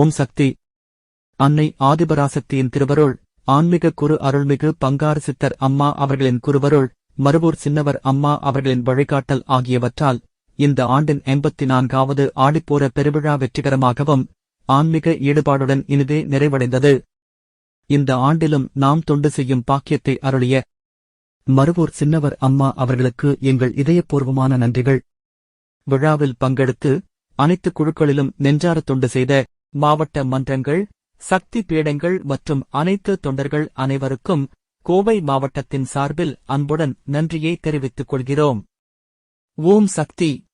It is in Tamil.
ஓம் சக்தி. அன்னை ஆதிபராசக்தியின் திருவருள் ஆன்மீக குரு அருள்மிகு பங்காறு சித்தர் அம்மா அவர்களின் குருவருள் மறுவூர் சின்னவர் அம்மா அவர்களின் வழிகாட்டல் ஆகியவற்றால் இந்த ஆண்டின் எண்பத்தி நான்காவது ஆடிப்போர பெருவிழா வெற்றிகரமாகவும் ஆன்மீக ஈடுபாடுடன் இனிதே நிறைவடைந்தது. இந்த ஆண்டிலும் நாம் தொண்டு செய்யும் பாக்கியத்தை அருளிய மறுவூர் சின்னவர் அம்மா அவர்களுக்கு எங்கள் இதயபூர்வமான நன்றிகள். விழாவில் பங்கெடுத்து அனைத்து குழுக்களிலும் நெஞ்சார தொண்டு செய்த மாவட்ட மன்றங்கள் சக்தி பீடங்கள் மற்றும் அனைத்து தொண்டர்கள் அனைவருக்கும் கோவை மாவட்டத்தின் சார்பில் அன்புடன் நன்றியை தெரிவித்துக் கொள்கிறோம். ஓம் சக்தி.